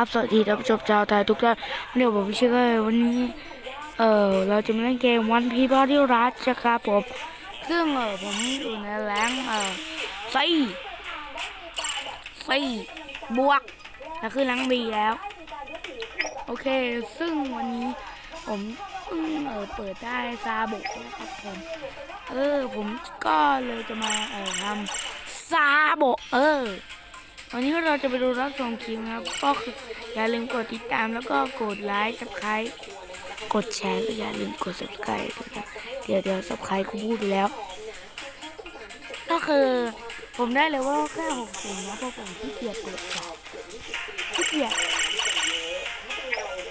ครับสวัสดีท่านผู้ชมชาวไทยทุกท่านวันนี้ผมชื่อว่าวันนี้ เออเราจะมาเล่นเกมวันพีบอดี้รัชนะครับผม ซึ่งเออผมอยู่ในแรงเออไฟไฟบวกแล้วคือแรงบีแล้ว โอเค ซึ่งวันนี้ผมเพิ่งเออเปิดได้ซาบุกนะครับผม เออผมก็เลยจะมาเออทำซาโบะเออ วันนี้เราจะไปดูรับชมคลิปนะครับ ก็คืออย่าลืมกดติดตามแล้วก็กดไลค์ subscribe กดแชร์ก็อย่าลืมกด subscribe ด้วยนะเดี๋ยวเดี๋ยว subscribe กูพูดไปแล้ว ก็คือผมได้เลยว่าแค่หกสิบนะเพราะผมขี้เกียจกดจ่ายขี้เกียจ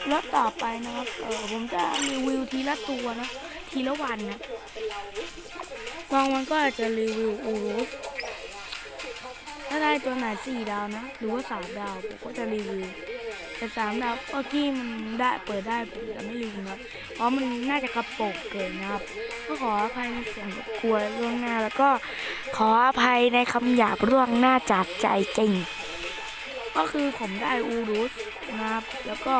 แล้วต่อไปนะครับเออผมจะรีวิวทีละตัวนะทีละวันนะบางวันก็อาจจะรีวิวอูรุสาได้ตัวไหนสี่ดาวนะ หรือว่าสามดาวผมก็จะรีวิวแต่สามดาวก็ที่มันได้เปิดได้ผมจะไม่รีวิวนะเพราะมันน่าจะกระโปงเกินนะครับ ก็ขออภัยในเสียงรบกวนล่วงหน้า แล้วก็ขออภัยในคำหยาบล่วงหน้าจากใจจริง ก็คือผมได้อูรุสนะครับ แล้วก็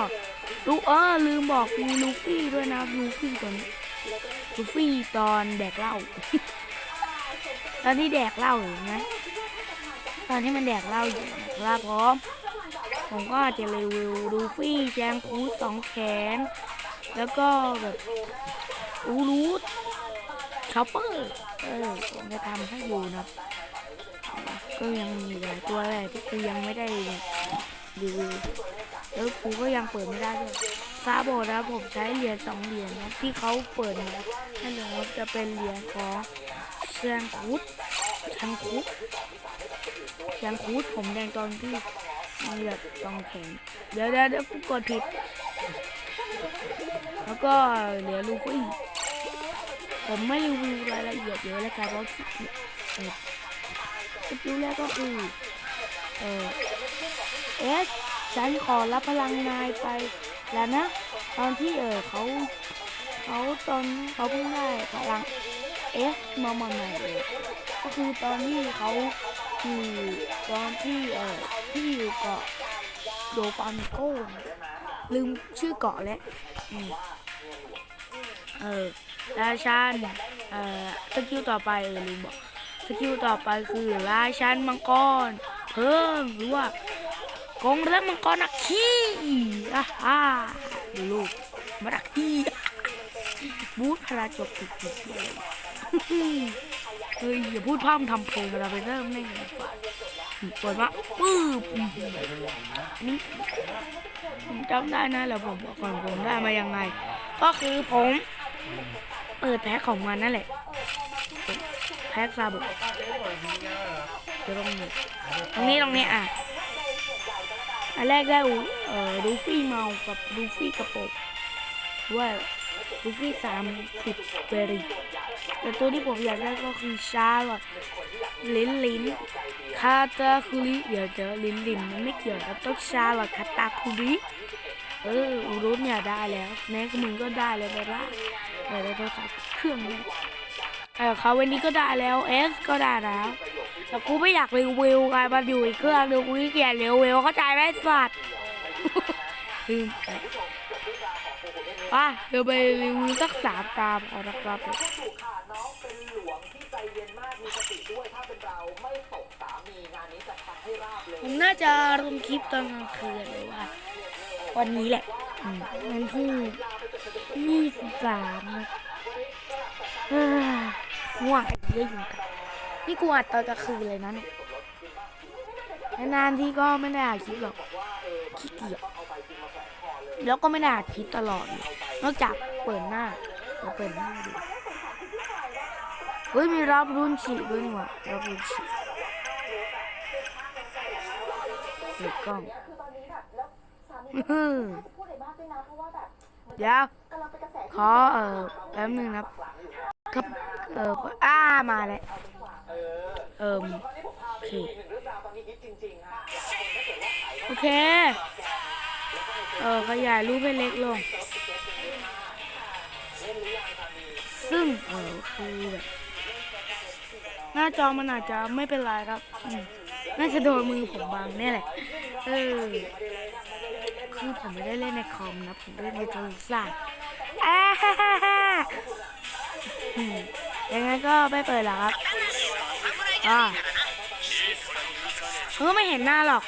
ลูเออลืมบอกมีลูฟี่ด้วยนะลูฟี่ตัวนี้ลูฟี่ตอนแดกเหล้าตอนที่แดกเหล้าอยู่นะ ตอนที่มันแดกเหล้าอยู่นะครับพร้อม ผมก็จะรีวิวดูฟี่แจงคูสองแขน แล้วก็แบบอูรูดชอปเปอร์เออผมจะทำให้ดูนะก็ยังมีหลายตัวแหละที่กูยังไม่ได้รีวิวแล้วกูก็ยังเปิดไม่ได้ด้วยซาโบนะผมใช้เหรียญสองเหรียญนะที่เขาเปิดมาให้เลยครับจะเป็นเหรียญของแจงคูดแจงคูด ยังคูดผมแดงตอนที่มีแบบตองแข็งเดี๋ยวเดี๋ยวเดี๋ยวกูกดผิด แล้วก็เหลือลูฟี่ผมไม่รีวิวรายละเอียดเยอะแล้วกันเพราะขี้เกียสกิลแรกก็คือเออเอสฉันขอรับพลังนายไปแล้วนะ ตอนที่เออเขาเขาตอนเขาเพิ่งได้พลังเอสมาใหม่เลยก็คือตอนที่เขา อยู่ตอนที่เอ่อที่อยู่เกาะโดฟามิโก้ลืมชื่อเกาะแล้วอืมเออราชันเอ่อสกิลต่อไปเออลืมบอกสกิลต่อไปคือราชันมังกร เพิ่มหรือว่ากองเรือมังกรนักขี้อ่าฮ่าดูลูกมาดักขี้บูธพลาจบติดติดเลย เฮ้ยอย่าพูดพร่ำทำเพลงเราไปเริ่มเล่นกันดีกว่าเปิดมาปื๊บนี่ผมจำได้นะแล้วผมบอกก่อนผมได้มายังไง ก็คือผมเปิดแพ็คของมันนั่นแหละ แพ็คซาบุเดี๋ยวตรงนี้ตรงนี้ตรงนี้อะอันแรกได้เอ่อลูฟี่เมากับลูฟี่กระโปงด้วยลูฟี่สามสิบเบอร์ แต่ตัวที่ผมอยากได้ก็คือชาร์ลอตลินลินคาตาคุริเดี๋ยวเดี๋ยวลินลินมันไม่เกี่ยวกับต้องชาร์ลอตคาตาคุริเอออูรุสเนี่ย ได้แล้วแน็กมึงก็ได้แล้วไปละเออได้โทรศัพท์เครื่องเนี้เออเขาวันนี้ก็ได้แล้วเอสก็ได้แล้วแต่กูไม่อยากรีวิวไงมันอยู่อีกเครื่องเดียวกูขี้เกียจรีวิวเข้าใจไหมสัตว์ลืม อะเดี๋ยวไปรีวิวสักสามตามเอานะครับค่ะน้องเป็นหลวงที่ใจเย็นมากมีสติด้วยถ้าเป็นเราไม่ตกสามีงานนี้จะทำให้ราบเลยผมน่าจะลงคลิปตอนกลางคืนเลยว่าวันนี้แหละมวันที่ยี่สิบสามง่วงเยอะอยู่กันนี่กูอัดตอนกลางคืนเลยนะเนี่ยนานๆที่ก็ไม่ได้อัดคลิปหรอกขี้เกียจแล้วก็ไม่ได้อัดคลิปตลอดเลย นอกจากเปิดหน้าเราเปิดหน้าดูเฮ้ยมีรับรุ่นฉีดด้วยนี่หว่ารับรุ่นฉีดเปิดกล้องอื้อเดี๋ยวขอเออแป๊บนึงนะครับเอออ้ามาแล้วเอิมโอเคโอเค เออขยายรูปให้เล็กลง ซึ่งเออคือแบบหน้าจอมันอาจจะไม่เป็นไรครับน่าจะโดนมือผมบางนี่แหละ เออ คือผมไม่ได้เล่นในคอมนะ ผมเล่นในโทรศัพท์อย่าฮ่าฮ่าอืมยังไงก็ไม่เปิดหรอครับอ่าเออไม่เห็นหน้าหรอก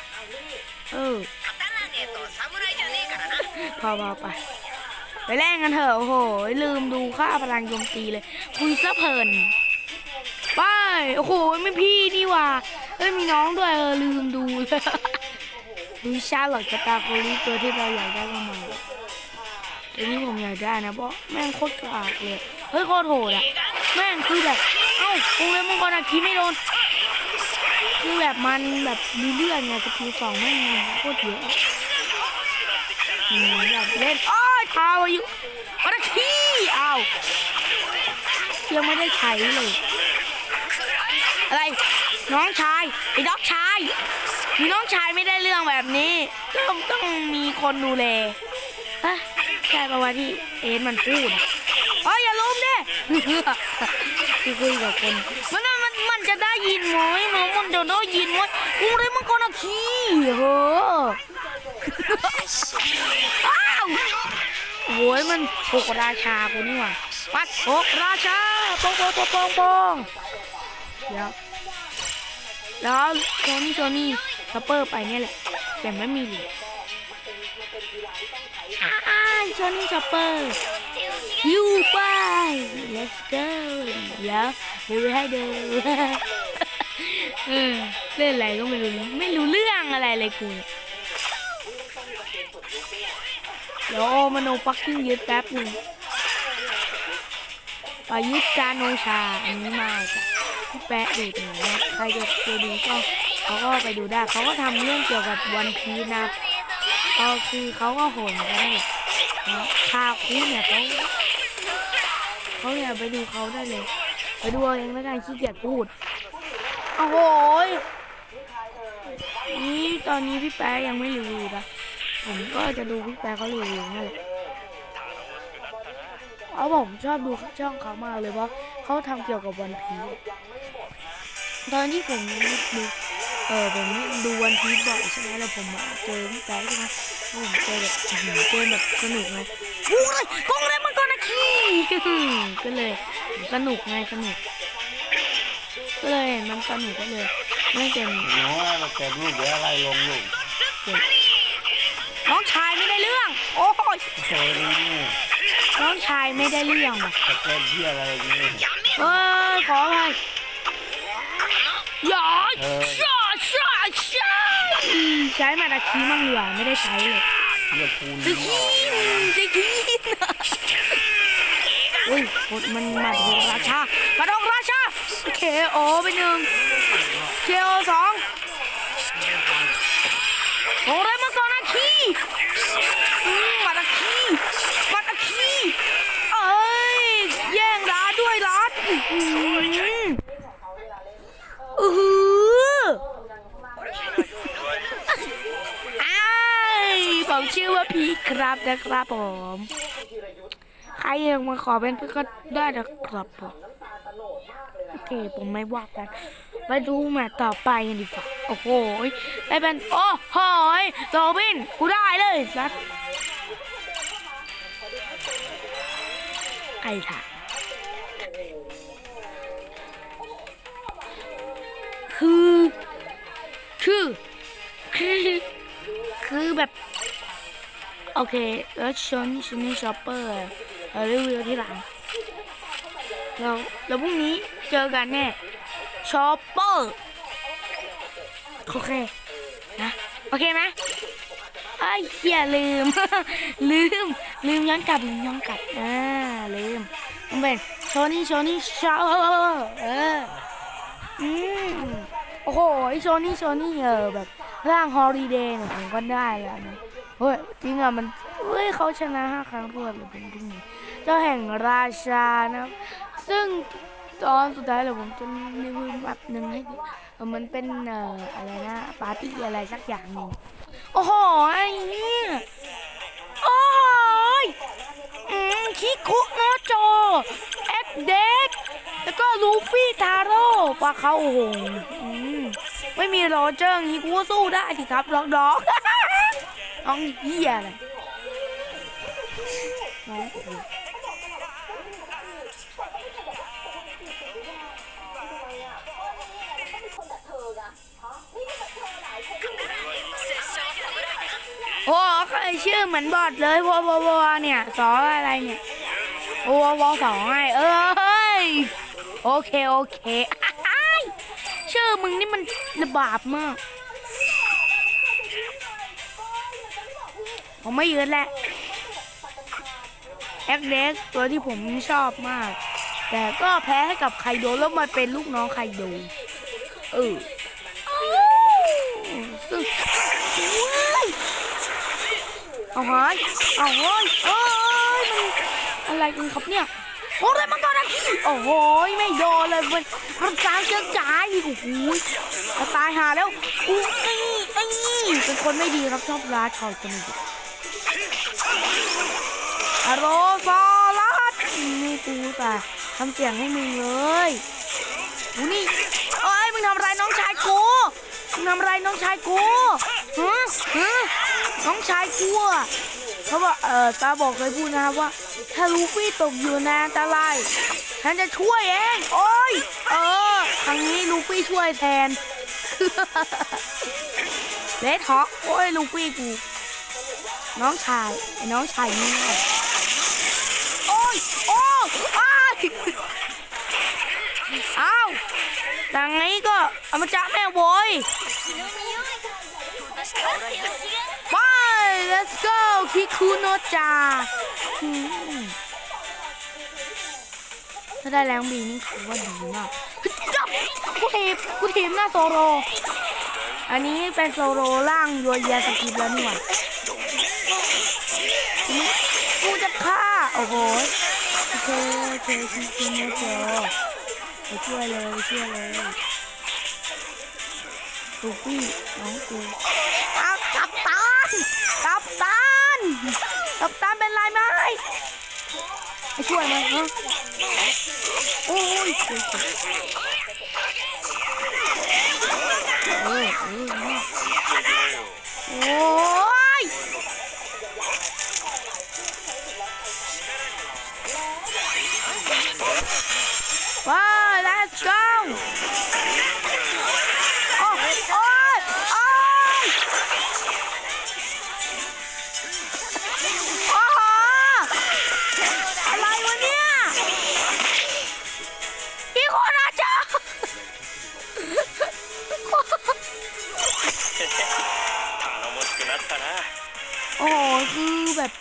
เออพอพอไป ไปแล่นกันเถอะโอ้โหลืมดูค่าพลังโจมตีเลยคุยซะเพลินไปโอ้โหไม่พี่นี่ว่าเอ้ยมีน้องด้วยเออลืมดูเลยดูชาร์ลอตกบตาโคลีตัวที่เราอยากได้ก็มาตัวนี้ผมอยากได้นะเพราะแม่งโคตรกากเลยเฮ้ยโคตรโหดอะแม่งคือแบบเอ้าคงเลยมังกรอาคีไม่โดนคือแบบมันแบบมีเลือดไงสกิลสองแม่งโคตรเยอะอืมอยากเล่นอ้อ ยเท้าอายุอาคีอ้าวยังไม่ได้ใช้เลย อะไร น้องชายไอ้ด็อกชายมีน้องชายไม่ได้เรื่องแบบนี้ต้องต้องมีคนดูแลฮะใช่ปะวะที่เอ็นมันพูดอะเอ๋ออย่าล้มเด้คือคุยกับคนมันมันมันมันจะได้ยินไหมมันมันจะได้ยินไหมกูเลยมันก็นขี้เหรออ้าว โอ้ยมันหกราชากูนี่หว่าปัดหกราชาปองปองปองปองปองเดี๋ยวแล้วโซนี่โซนี่ซัปเปอร์ไปเนี่ยแหละ แต่ไม่มีเหรียญอ้าโซนี่ซัปเปอร์ยูไป let's go แล้วเดี๋ยวให้ดูเออเล่นอะไรก็ไม่รู้ไม่รู้เรื่องอะไรเลยกูเนี่ย เดี๋ยวมาโนฟักกิ้งยึดแป๊บหนึ่งอะยึดจานโนชา อันนี้มาจากพี่แปะดูดหนูนะใครจะไปดูก็เขาก็ไปดูได้เขาก็ทำเรื่องเกี่ยวกับวันพีชนะครับก็คือเขาก็โหนกันนั่นแหละคาคุเนี่ยเขาเขาเนี่ยไปดูเขาได้เลย ไปดูเองแล้วกันขี้เกียจพูดโอ้โหยนี่ตอนนี้พี่แป๊ะยังไม่รีวิวนะ ผมก็จะดูพี่แป๊ะเขารีวิวนั่นแหละเพราะผมชอบดูช่องเขามากเลยเพราะเขาทำเกี่ยวกับวันพีตอนที่ผมดูเออผมดูวันพีบ่อยใช่ไหมแล้วผมมาเจอพี่แป๊ะใช่ไหมผมเจอแบบอื้อหือเจอแบบสนุกไงโอ้ยกองเลยมันก็นะขี้ก็เลยสนุกไงสนุกก็เลยมันสนุกก็เลยไม่เกมหนูว่าเราเก็บลูกเดี๋ยวอะไรลงลูก น้องชายไม่ได้เรื่อง โอ้ยโชว์นี่นี่น้องชายไม่ได้เรื่องว่ะจะเก็บที่อะไรอย่างนี้เอ้ยขออภัยอย่าเออช่าช่าช่าใช้มาตะคีมั่งดีกว่าไม่ได้ใช้เลยเรียกคูณจะกินจะกินอุ้ยมันมาดกราชามาดกราชาเคโอไปหนึ่งเคโอสองโอ้ได้มา ก่อนนะคีมาตะคีมาตะคีเอ้ย แย่งร้านด้วยร้านอือหืออือหืออ้ยผมชื่อว่าพีคครับนะครับผม ใครยังมาขอเป็นเพื่อนก็ได้นะครับผมโอเคผมไม่ว่ากันไปดูแมตช์ต่อไปกันดีกว่า โอ้โหได้เป็นโอ้โหยโรบินกูได้เลยสัสใครถามคือคือคือคือแบบโอเคแล้วชนชนนี่ช็อปเปอร์เรารีวิวที่หลังแล้วแล้วพรุ่งนี้เจอกันแน่ช็อปเปอร์ โอเคนะโอเคไหมไอ้ยอย่าลืม ลืม ลืมย้อนกลับลืมย้อนกลับอ่าลืมมันเป็นโชนี่โชนี่ช็อปเอออืมโอ้โหโชนี่โชนี่เออแบบร่างฮอลิเดย์เนี่ยผมก็ได้แล้วนะเฮ้ยจริงอะมันเฮ้ยเขาชนะห้าครั้งรวดเลยเป็นที่นี้เจ้าแห่งราชานะซึ่ง ตอนสุดท้ายเลยผมจะรีวิวแบบหนึ่งให้ดูเออมันเป็นเอ่ออะไรนะปาร์ตี้อะไรสักอย่างหนึ่งโอ้โหไอ้เนี่ยโอ้ยอืมคิคุโนโจเอ็กเด็กแล้วก็ลูฟี่ทาโร่ปลาเขาโอ้โหไม่มีโรเจอร์งี้กูสู้ได้สิครับด็อกด็อกน้องเหี้ยอะไรน้อง ยชื่อเหมือนบอดเลยวอวววเนี่ยสออะไรเนี่ยวววสองไงเอ้ยโอเคโอเคชื่อมึงนี่มันระบาบมากผมไม่ยืนแหละแอคเด็กตัวที่ผมชอบมาก แต่ก็แพ้ให้กับไคโดแล้วมาเป็นลูกน้องไคโดเออ เอาเฮ้ยเอาเฮ้ยเอ้ยมันอะไรกันครับเนี่ยโอ้ยมันก่อนนะพี่โอ้โหไม่โดนเลยมันมันจางเจือจายโอ้โหจะตายหาแล้วอู้ไอ้ไอ้เป็นคนไม่ดีครับชอบร้าชอบคนอื่นอโรซอลัสนี่กูแต่ทำเสียงให้มึงเลยอูนี่เอ้ยมึงทำไรน้องชายกูมึงทำไรน้องชายกูฮะฮะ น้องชายกลัวเขาบอกเออตาบอกเคยพูดนะครับว่า ถ้าลูฟี่ตกอยู่ในอันตรายฉันจะช่วยเองโอ้ยเออครั้งนี้ลูฟี่ช่วยแทนเลดฮอกโอ้ยลูฟี่กู น้องชายไอ้น้องชายนี่โอ้ยโอ้อ้ายอ้าวดังนี้ก็เอามาจากแม่โวย ไป let's go คิคุโนจาถ้าได้แรงบีนี่ถือว่าดีมากจับกูทีบกูทีบหน้าโซโลอันนี้เป็นโซโลล่างยัวเยียสกิปแล้วนี่หว่ากูจะฆ่า โอ้โหโอเคโอเคคิคุโนจาไปช่วยเลยไปช่วยเลยลูฟี่น้องกูเอากัปตัน กัปตั นกัปตันเป็นไรไหมไปช่วยมันฮะโอ้ยโอ้ยโอ้ยโอ้ยว้าว let's go โอ้โหคือแบบ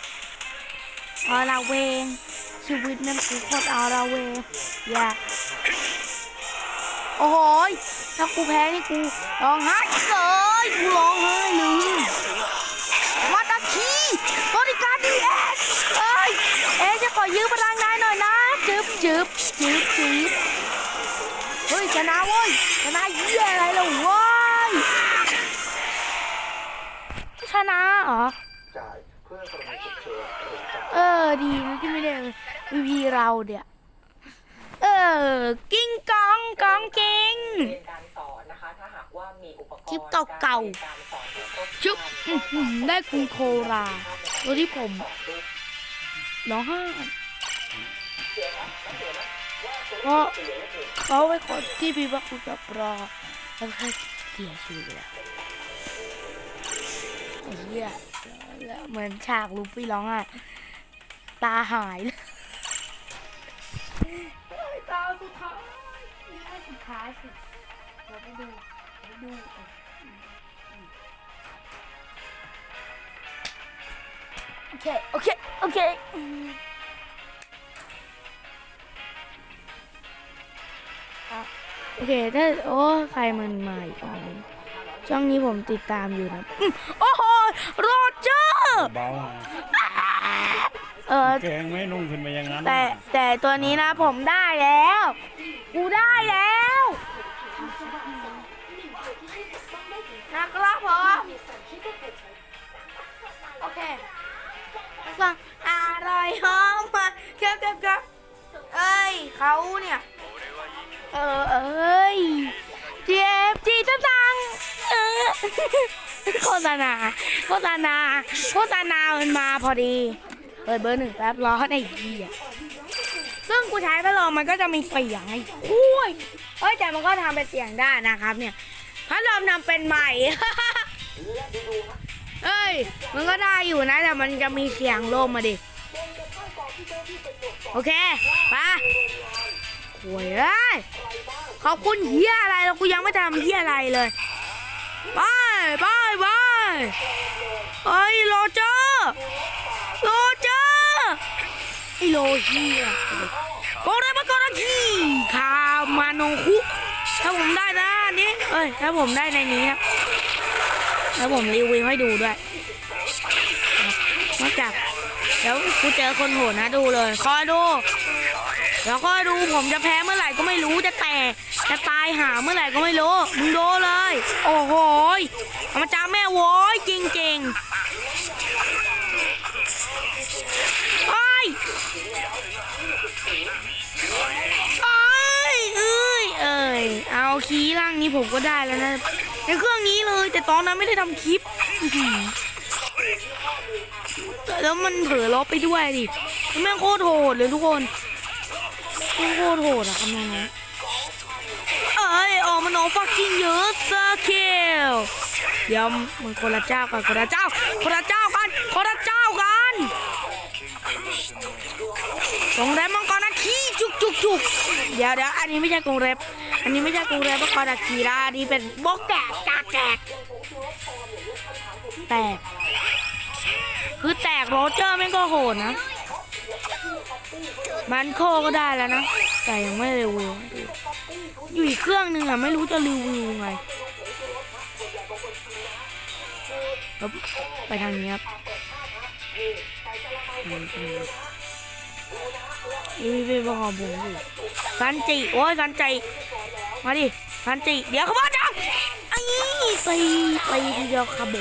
อาราเวงชีวิตนั่นคือโคตรอาราเวงอย่าโอ้โหยถ้ากูแพ้นี่กูร้องไห้เลยกูร้องไห้เลยวัตาคีบริการดีเอสเอ้ยเอ๊จะขอยืมพลังงานหน่อยนะจึ๊บจึ๊บจึ๊บจึ๊บเฮ้ยชนะเว้ยชนะเยี่ยอะไรล่ะเว้ยชนะเหรอ จ่ายเพื่อกรณีฉุกเฉินหรือจำ เออดีนะที่ไม่ได้วีพีเราเดี๋ยเออ กิ้งกองกองกิ้งเรียนการสอนนะคะถ้าหากว่ามีอุปกรณ์คลิปเก่าๆชุบได้คุณโคราตัวที่ผมร้องไห้เพราะเขาไปคนที่มีบักคุยกับรอแล้วก็เสียชีวิตแล้วไอ้เหี้ยเหมือนฉากลูฟี่ร้องไห้ ตาหายเลยตาสุดท้ายนี่สุดท้ายสิเราไปดูไปดูโอเค โอเค โอเคโอเคถ้าโอ้ ใครมันมาอีกอ๋อช่องนี้ผมติดตามอยู่นะ โอ้โห โรเจอร์ เบาเออเกงไม่นุ่งขึ้นไปอย่างนั้นแต่แต่ตัวนี้นะผมได้แล้ว กูได้แล้วนะครับผมโอเคฟังอร่อยหอมมาเครับครับครับเอ้ยเขาเนี่ย เออเอ้ยเจ็บจีจะสั่งเออโฆษณาโฆษณาโฆษณามันมาพอดีเปิดเบอร์หนึ่งแป๊บร้อนไอ้เหี้ยซึ่งกูใช้พัดลมมันก็จะมีเสียงไอ้อุ้ยเอ้ยแต่มันก็ทำเป็นเสียงได้นะครับ เนี่ยพัดลมทำเป็นใหม่เอ้ย มันก็ได้อยู่นะ แต่มันจะมีเสียงลมมาดิ โอเคไปโวยเอ้ยขอบคุณเฮียอะไรแล้วกูยังไม่ทำเฮียอะไรเลยไปไปไปเฮ้ยโรเจอร์โรเจอร์ไอโล เฮียโกเรมากราคีคามาโนคุถ้าผมได้นะนี้เอ้ยถ้าผมได้ในนี้ครับแล้วผมรีวิวให้ดูด้วยครับนอกจากเดี๋ยวกูเจอคนโหดนะดูเลยคอยดูแล้วก็ดูผมจะแพ้เมื่อไหร่ก็ไม่รู้จะแตกจะตายหาเมื่อไหร่ก็ไม่รู้มึงโดนเลย โอ้โหเอามาจ้าแม่โว้ยจริงๆ คีย์ร่างนี้ผมก็ได้แล้วนะในเครื่องนี้เลย แต่ตอนนั้นไม่ได้ทำคลิปแล้วมันเผลอลบไปด้วยดิแม่งโคตรโหดเลยทุกคนโคตรโหดอะคำนั้นนะเอ้ยออกมาโนฟักกิ้งเยอะสเกลเดี๋ยวมันคนละเจ้ากันคนละเจ้า คนละเจ้ากันคนละเจ้ากันกรงแรบมังกรนาคีจุกจุกจุกเดี๋ยวเดี๋ยวอันนี้ไม่ใช่กรงแรบ อันนี้ไม่ใช่กรงแรบมังกรนาคีละอันนี้เป็นบล็อกแกกากแกกแตก คือแตกโรเจอร์แม่งก็โหดนะ มันโคก็ได้แล้วนะ แต่ยังไม่รีวิวอยู่อีกเครื่องหนึ่งอะไม่รู้จะรีวิวไงครับไปทางนี้ครับรีวิวของผมอยู่ซันจิ โอ้ยซันจิ มาดิซันจิเดี๋ยวขามาจังไอ้ตีตีทีเดียวคาโบ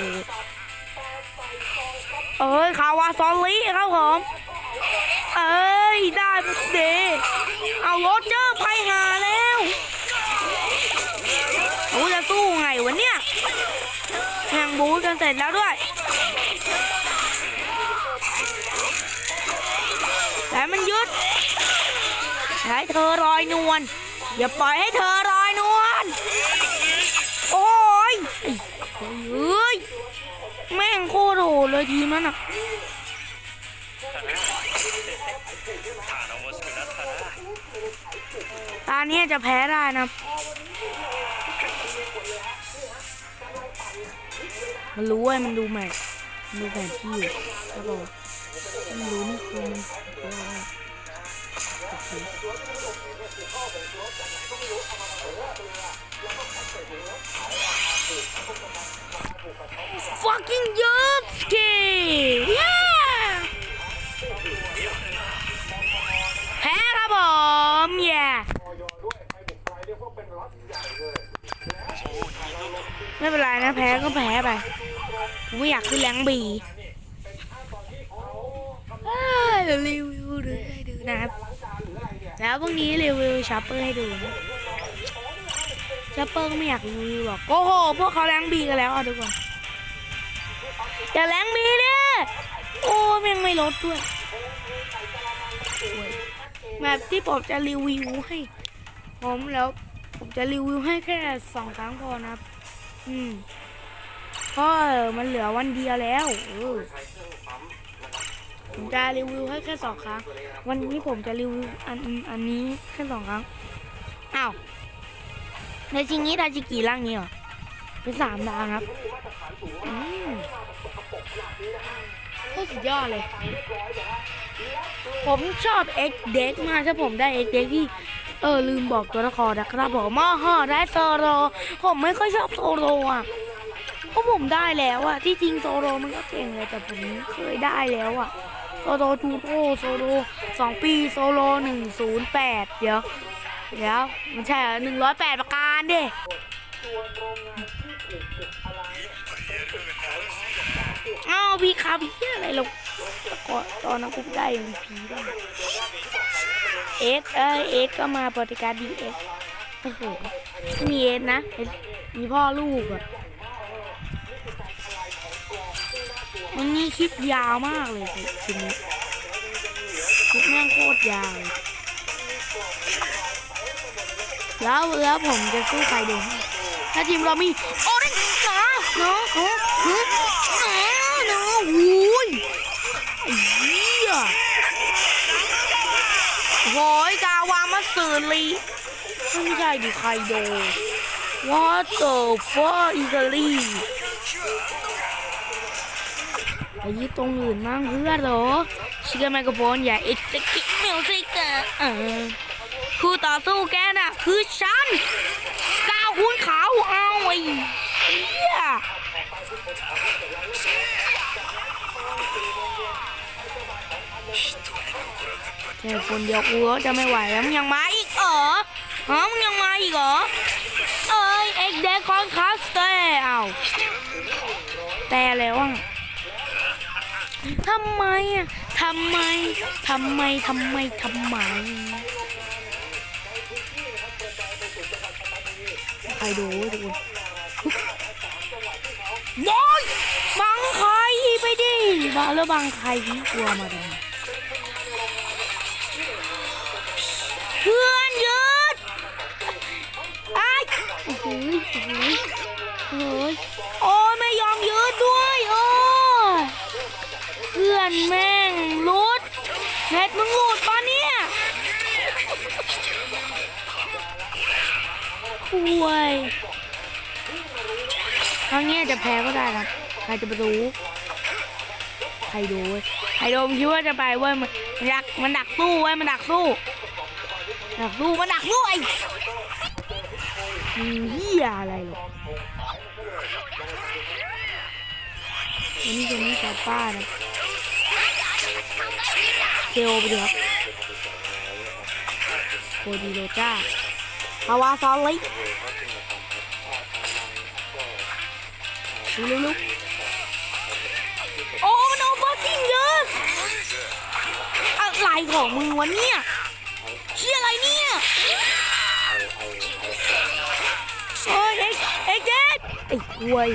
เอ้ยคาวาซอลลี่ครับผมเอ้ยได้ปุ๊บเดเอาโรเจอร์ไปหาแล้วโอ้จะสู้ไงวะเนี่ยแข่งบูกันเสร็จแล้วด้วย อย่าปล่อยให้เธอลอยนวลโอ้ยเฮ้ยแม่งโคตรโหดเลยทีมันอะตาเนี้ยจะแพ้ได้นะมันรู้ไอ้มันดูใหม่ดูแผนที่ครับผมมันรู้นี่คือ fucking Yusuke yeah แพ้ครับผม yeah ไม่เป็นไรนะ แพ้ก็แพ้ไปกูไม่อยากขึ้นแรงบีเอ้วรีวิวดูให้ดูนะครับ แล้วพรุ่งนี้รีวิวชอปเปอร์ให้ดูนะชอปเปอร์ก็ไม่อยากรีวิวหรอกโอ้โห พวกเขาแรงบีกันแล้วอะทุกคน อย่าแรงบีดิโอ้แม่งไม่ลดด้วย แบบที่ผมจะรีวิวให้ ผมแล้วผมจะรีวิวให้แค่สองครั้งพอนะครับ อืมเพราะมันเหลือวันเดียวแล้วผมจะรีวิวให้แค่สองครั้ง วันนี้ผมจะรีวิวอันอันนี้แค่สองครั้ง อ้าวในจริงนี้ดาจิกี่ร่างนี้เหรอ เป็นสามดาวครับ อืม โคตรสุดยอดเลย ผมชอบ X Deck มากถ้าผมได้ X Deck ที่เออลืมบอกตัวละครนะครับผมมอฮอได้โซโลผมไม่ค่อยชอบโซโลอะเพราะผมได้แล้วอะที่จริงโซโลมันก็เก่งเลยแต่ผมเคยได้แล้วอะโซโลทูโตโซโลสองปีโซโลหนึ่งศูนย์แปดเดี๋ยวเดี๋ยวมันใช่หนึ่งร้อยแปดประการดิ พีครับพี่อะไรเราก่อนตอนนั้นกูได้ MVP ได้เอสเอเอสก็มาบริการดีเอสโอ้โหมีเอสนะมีพ่อลูกอะวันนี้คลิปยาวมากเลยคลิปนี้คลิปแม่งโคตรยาวแล้วแล้วผมจะสู้ใครดีถ้าทีมเรามี โอ้ยหนาเนาะเนาะ อ้ยไอ้เหี้ยโหยกาวามาสื่อลีไม่ใช่ดิใครโด What the fuck อิตาลีไปยึดตรงอื่นมั่งเพื่อนเหรอชิคกี้ไมโครโฟนอย่าเอ็กซ์คิมิวสิกเออคู่ต่อสู้แกน่ะ คือฉันก้าวคุณขา ค่คนเดียวกูก็จะไม่ไหวแล้วมึงยังมาอีกเหรอฮะมึงยังมาอีกเหรอ เอ้ยเอ็กเด็กคอนคาสเตเอาแต่แล้วอะทำไมอะทำไมทำไมทำไมทำไมใครดูทุกคนบอยบังใครไปดิมาแล้วบังใครที่กลัวมาท พื่อนยืดไอ้โอ้โหโอ้โหโอ้ยโอ้ยไม่ยอมยืดด้วยโอ้ยเพื่อนแม่งรุดเน็ตมึงหลุดปะเนี่ยคุยครั้งนี้จะแพ้ก็ได้นะใครจะไปรู้ใครดูใครดูมคิดว่าจะไปเว้ยมันดักมันดักสู้เว้ยมันดักสู้ ดักสู้มันดักสู้ไอ้เหี้ยอะไรหรอกวันนี้จะมีซาป้านะเทโอไปดูครับโคดีโรจ้าฮาวาซอลลิลุลุลุโอ้มันเอาฟักกิ้งเยอะอะไรของมึงวะเนี่ย ควย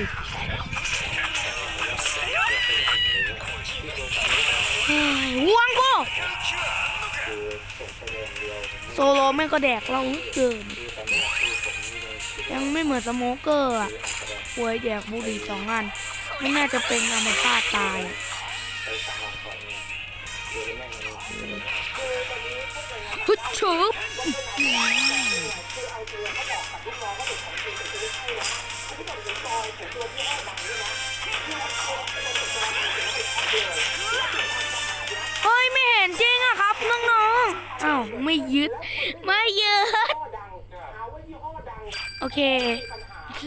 เฮ้ยห่วงกูโซโลแม่งก็แดกเราเกิน ยังไม่เหมือนสโมเกอร์อะควยแดกบุหรี่สองอันไม่น่าจะเป็นอัมพาตตายอะฮึดชุบ เค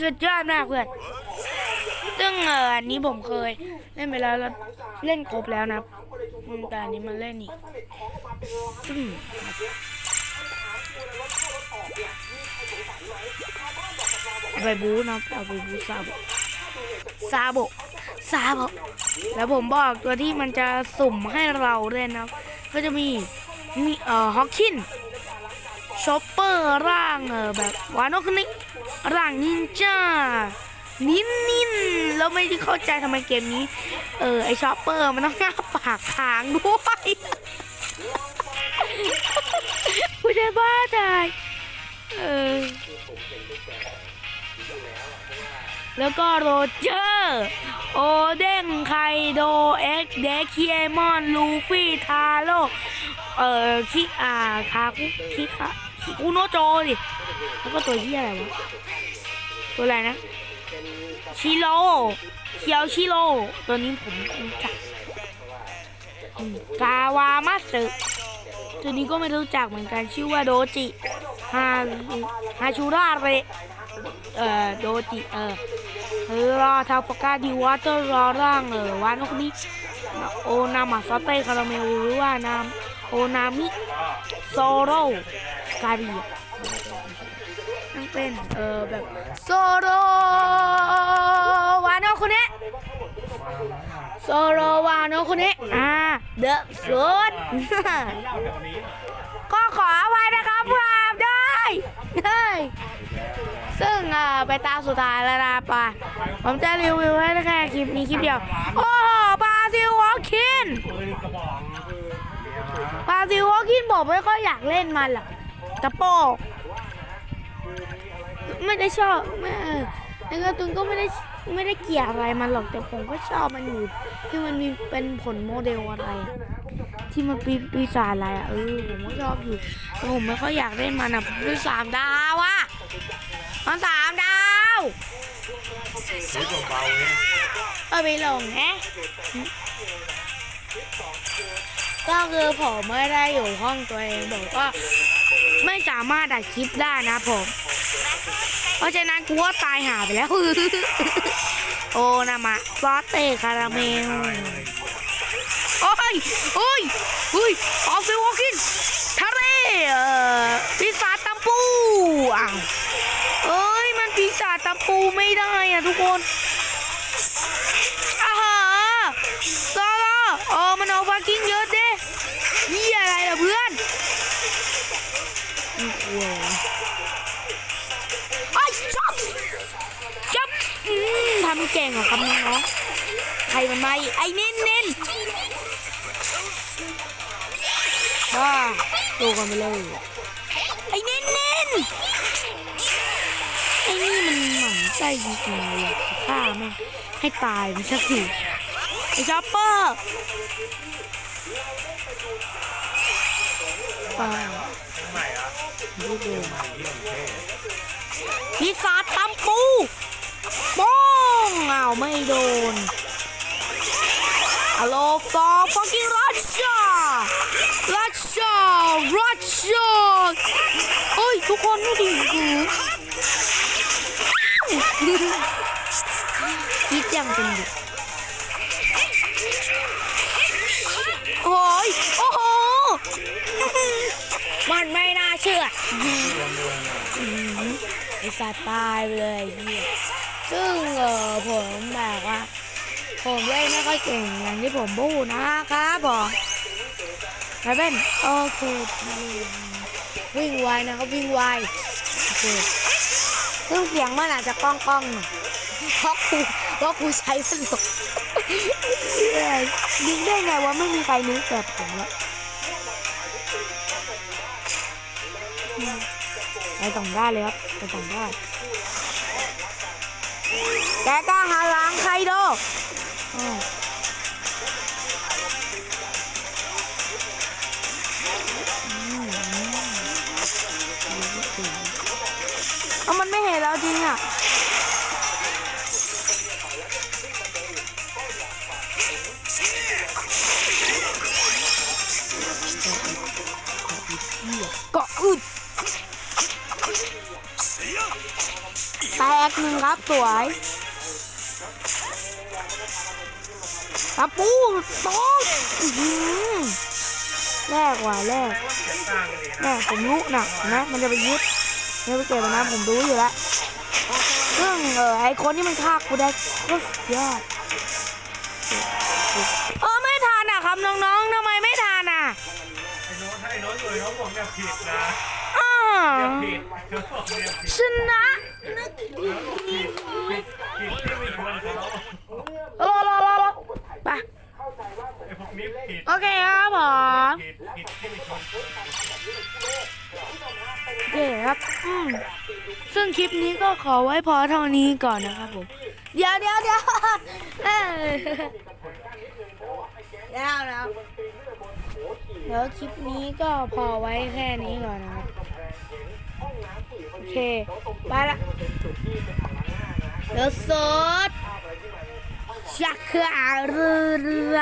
สุดยอดมากเพื่อน ซึ่งเอออันนี้ผมเคย เล่นไปแล้วแล้วเล่นครบแล้วนะอืมแต่อันนี้มันเล่นอีกซึ่งเอาไปบูนะเอาไปบูซาบซาบซาบแล้วผมบอกตัวที่มันจะสุ่มให้เราด้วยนะ ก็จะมีมีเอ่อฮอกคิน ชอปเปอร์ร่างเออแบบวานอกนิร่างนินจานินนินแล้วไม่ได้เข้าใจทำไมเกมนี้ เออไอชอปเปอร์มันต้องง้าปากค้างด้วยกูจะบ้าตายเออแล้วก็โรเจอร์โอเด้งไคโดเอ็กเดคิเอมอนลูฟี่ทาโร่เอ่อคิอาคาคุคิคา คิคุโนโจดิแล้วก็ตัวที่อะไรวะ ตัวอะไรนะ ชิโร่เคียวชิโร่ตัวนี้ผมรู้จักอืมกาวามาสึตัวนี้ก็ไม่รู้จักเหมือนกันชื่อว่าโดจิฮาฮาชูราเรเอ่อโดจิเอ่อรอทาปากาดีวอเตอร์รอร่างเออวานกนี้โอนามาซาเต้คาราเมลหรือว่านามโอนามิโซโร สกายบีนั่งเป็นเออแบบโซโรวานอนคนนี้โซโรวานอนคนนี้อ่าเดอะสุดก็ขอไว้นะครับพรามได้เฮ้ยซึ่งไปตาสุดท้ายแล้วนะปะผมจะรีวิวให้แค่คลิปนี้คลิปเดียว โอ้บาซิลวอคินบาซิลวอคินผมไม่ค่อยอยากเล่นมันหรอก กระโปรงไม่ได้ชอบไม่เออในการ์ตูนก็ไม่ได้ไม่ได้เกลียดอะไรมันหรอกแต่ผมก็ชอบมันอยู่ที่มันมีเป็นผลโมเดลอะไรที่มันปีปีศาจอะไรอะเออผมก็ชอบอยู่แต่ผมไม่ค่อยอยากเล่นมันอะผมเป็นสามดาวอะมันสามดาวเฮ้ยเบาไปลงแฮะก็คือผมไม่ได้อยู่ห้องตัวเองบอกว่า สามารถอัดคลิปได้นะผม เพราะฉะนั้นกูก็ตายหาไปแล้ว โอ้นามาซอสเต้คาราเมล โอ้ยโอ้ยโอ้ยออฟฟิวอกินทะเลเอ่อปีศาจตำปูอ้าวเอ้ยมันปีศาจตำปูไม่ได้อะทุกคนอาฮะซาร่าเออมันเอาฟากิ้งเยอะ ทำเก่งเหรอครับน้องๆใครมันมาอีกไอ้เน้นเน้นว้าดูกันไปเลยไอ้เน้นเน้นไอ้นี่มันหมั่นไส้จริงๆเลยอยากฆ่าแม่ให้ตายไปสักทีไอ้ชอปเปอร์ไปดูดูพิซ่าจตำปู โป้งอ้าวไม่โดนฮัลโลฟอร์ฟักกิ้รัชชารัชชารัชชาเฮ้ย ทุกคนดูดิคือคิดยังเป็นเด็กโอ้ยโอ้โห มันไม่น่าเชื่ออืมไอ้สัตว์ตายไปเลยเฮีย ซึ่งเออผมแบบว่า ผมเล่นไม่ค่อยเก่งอย่างที่ผมพูดนะครับผมไปเป็นโอเควิ่งไวนะครับวิ่งไวโอเคเครื่งเสียงมันอาจจะก้องก้องเพราะครูเพราะครูใช้สนุกยนึกได้ไงว่าไม่มีใครนึกแบบผมละไปต่องได้เลยครับไปต่องได้ แกกล้าหาหลังใครโดอ้วเอามันไม่เห็นแล้วจริงอะเกาะอึดแตกหนึ่งครับสวย ตะปูโต๊ะอื้อหือแรกว่ะแรกแรกผมรู้นะนะมันจะไปยึดเนี่ยไปเก็บมันนะผมรู้อยู่แล้วซึ่งเออไอคนที่มันฆ่ากูได้ก็สุดยอดเออไม่ทานอะครับน้องๆทำไมไม่ทานอะไอ้โน้ตไอ้โน้ตอยู่เขาบอกอย่าผิดนะอ่าผิดเขาบอกอย่าผิดชนะนึกผิดที่ไม่ควรเขารอรอรอรอไปไอ้พวกนี้ผิดโอเคครับผมผิดผิดที่ไม่ควรโอเคครับอืมซึ่งคลิปนี้ก็ขอไว้พอเท่านี้ก่อนนะครับผม เดี๋ยวเดี๋ยวเดี๋ยวเออเดี๋ยวนะเดี๋ยวคลิปนี้ก็พอไว้แค่นี้ก่อนนะครับโอเค ไปละเดี๋ยวสด ชักคืออาเรือ